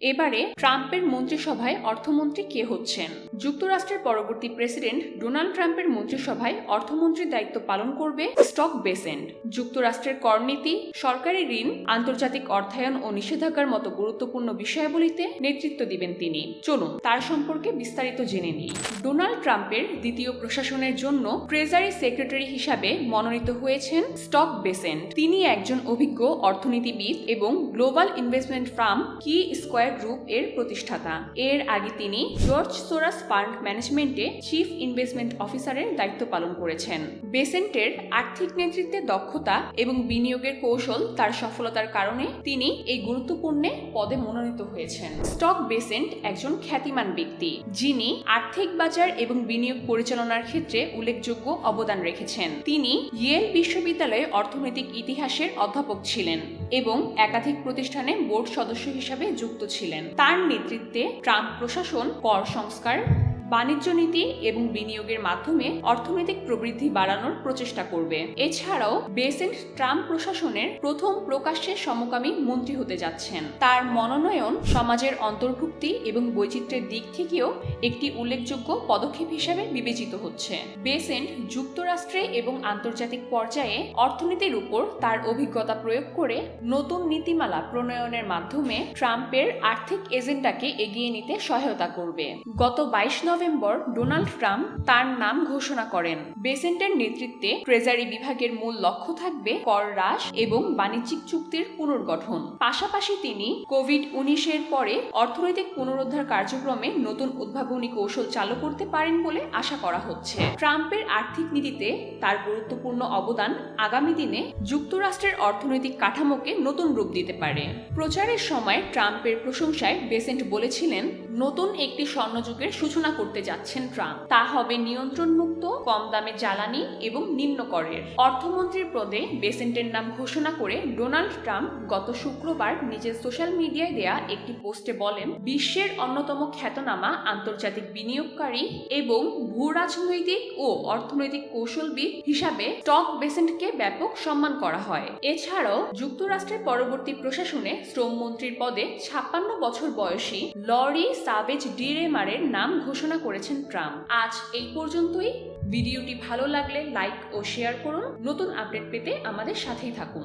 এবারে ট্রাম্পের মন্ত্রিসভায় অর্থমন্ত্রী কে হচ্ছেন? যুক্তরাষ্ট্রের পরবর্তী প্রেসিডেন্ট ডোনাল্ড ট্রাম্পের মন্ত্রিসভায় অর্থমন্ত্রীর দায়িত্ব পালন করবে স্টক বেসেন্ট যুক্তরাষ্ট্রের করনীতি, সরকারি ঋণ, আন্তর্জাতিক অর্থায়ন ও নিষেধাজ্ঞার মতো গুরুত্বপূর্ণ বিষয়াবলীতে নেতৃত্ব দিবেন তিনি। চলুন, তার সম্পর্কে বিস্তারিত জেনে নিই। ডোনাল্ড ট্রাম্পের দ্বিতীয় প্রশাসনের জন্য ট্রেজারি সেক্রেটারি হিসাবে মনোনীত হয়েছেন স্টক বেসেন্ট তিনি একজন অভিজ্ঞ অর্থনীতিবিদ এবং global investment firm Key Square Group এর প্রতিষ্ঠাতা। এর আগে তিনি জর্জ সোরাস ফান্ড ম্যানেজমেন্টে চিফ ইনভেস্টমেন্ট অফিসারের দায়িত্ব পালন করেছেন। বেসেন্টের আর্থিক নেতৃত্বে দক্ষতা এবং বিনিয়োগের কৌশল তার সফলতার কারণে তিনি এই গুরুত্বপূর্ণ পদে মনোনীত হয়েছেন। স্টক বেসেন্ট একজন খ্যাতিমান ব্যক্তি, যিনি আর্থিক বাজার এবং বিনিয়োগ পরিচালনার ক্ষেত্রে উল্লেখযোগ্য অবদান রেখেছেন। তিনি ইয়েল বিশ্ববিদ্যালয়ে অর্থনৈতিক ইতিহাসের অধ্যাপক ছিলেন এবং একাধিক প্রতিষ্ঠানে বোর্ড সদস্য হিসাবে যুক্ত ছিলেন। তার নেতৃত্বে ট্রাম্প প্রশাসন কর সংস্কার বাণিজ্য নীতি এবং বিনিয়োগের মাধ্যমে অর্থনৈতিক প্রবৃদ্ধি বাড়ানোর প্রচেষ্টা করবে। এছাড়াও বেসেন্ট ট্রাম্প প্রশাসনের প্রথম প্রকাশ্যে সমকামী মন্ত্রী হতে যাচ্ছেন। তার মনোনয়ন সমাজের অন্তর্ভুক্তি এবং বৈচিত্র্যের দিক থেকেও একটি উল্লেখযোগ্য পদক্ষেপ হিসেবে বিবেচিত হচ্ছে। বেসেন্ট যুক্তরাষ্ট্রে এবং আন্তর্জাতিক পর্যায়ে অর্থনীতির উপর তার অভিজ্ঞতা প্রয়োগ করে নতুন নীতিমালা প্রণয়নের মাধ্যমে ট্রাম্পের আর্থিক এজেন্ডাকে এগিয়ে নিতে সহায়তা করবে। গত বাইশ নভেম্বর ডোনাল্ড ট্রাম্প তার নাম ঘোষণা করেন। বেসেন্টের নেতৃত্বে ট্রেজারি বিভাগের মূল লক্ষ্য থাকবে কর হ্রাস এবং বাণিজ্যিক চুক্তির পুনর্গঠন। পাশাপাশি তিনি কোভিড উনিশের পরে অর্থনৈতিক পুনরুদ্ধার কার্যক্রমে নতুন উদ্ভাবনী কৌশল চালু করতে পারেন বলে আশা করা হচ্ছে। ট্রাম্পের আর্থিক নীতিতে তার গুরুত্বপূর্ণ অবদান আগামী দিনে যুক্তরাষ্ট্রের অর্থনৈতিক কাঠামোকে নতুন রূপ দিতে পারে। প্রচারের সময় ট্রাম্পের প্রশংসায় বেসেন্ট বলেছিলেন নতুন একটি স্বর্ণযুগের সূচনা করতে যাচ্ছেন ট্রাম্প। তা হবে নিয়ন্ত্রণমুক্ত, কম দামে জ্বালানি এবং নিম্ন করের। অর্থমন্ত্রীর পদে বেসেন্টের নাম ঘোষণা করে ডোনাল্ড ট্রাম্প গত শুক্রবার নিজের সোশ্যাল মিডিয়ায় দেয়া একটি পোস্টে বলেন, বিশ্বের অন্যতম খ্যাতনামা আন্তর্জাতিক বিনিয়োগকারী এবং ভূ রাজনৈতিক ও অর্থনৈতিক কৌশলবিদ হিসাবে স্টক বেসেন্টকে ব্যাপক সম্মান করা হয়। এছাড়াও যুক্তরাষ্ট্রের পরবর্তী প্রশাসনে শ্রমমন্ত্রীর পদে ছাপ্পান্ন বছর বয়সী লরি সাবেজ ডিরেমারের নাম ঘোষণা করেছেন ট্রাম্প। আজ এই পর্যন্তই। ভিডিওটি ভালো লাগলে লাইক ও শেয়ার করুন। নতুন আপডেট পেতে আমাদের সাথেই থাকুন।